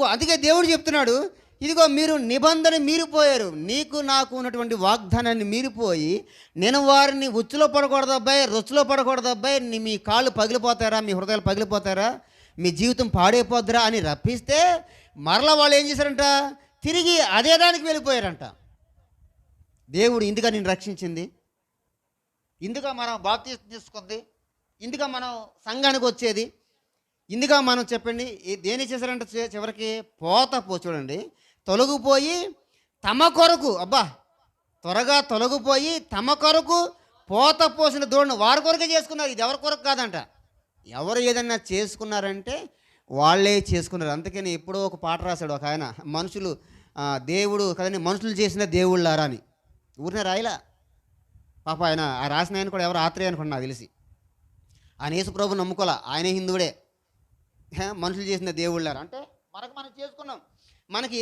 అందుకే దేవుడు చెప్తున్నాడు ఇదిగో మీరు నిబంధన మీరిపోయారు. నీకు నాకు ఉన్నటువంటి వాగ్దానాన్ని మీరిపోయి నేను వారిని ఉచ్చులో పడకూడదు అబ్బాయి రుచిలో పడకూడదు అబ్బాయి నీ మీ కాళ్ళు పగిలిపోతారా మీ హృదయాలు పగిలిపోతారా మీ జీవితం పాడైపోద్దురా అని రప్పిస్తే మరలా వాళ్ళు ఏం చేశారంట? తిరిగి అదే దానికి వెళ్ళిపోయారంట. దేవుడు ఇందుగా నేను రక్షించింది. ఇందుగా మనం బాప్తీసం తీసుకుంది. ఇందుగా మనం సంఘానికి వచ్చేది. ఇందుగా మనం చెప్పండి దేని చేశారంటే చివరికి పోత పో చూడండి. తొలగిపోయి తమ కొరకు అబ్బా త్వరగా తొలగిపోయి తమ కొరకు పోత పోసిన దూడను వారి కొరకే చేసుకున్నారు. ఇది ఎవరి కొరకు కాదంట. ఎవరు ఏదన్నా చేసుకున్నారంటే వాళ్ళే చేసుకున్నారు. అందుకని ఎప్పుడో ఒక పాట రాశాడు ఒక ఆయన. మనుషులు దేవుడు కదండి మనుషులు చేసిన దేవుళ్ళారా అని. ఊరినే రాయలా? పాప ఆయన ఆ రాసిన ఆయన కూడా ఎవరు ఆత్రేయ అనుకోండి నాకు తెలిసి. ఆయన యేసు ప్రభు నమ్ముకోలే ఆయనే హిందువుడే. మనుషులు చేసిన దేవుళ్ళారు? అంటే మనకు మనం చేసుకున్నాం. మనకి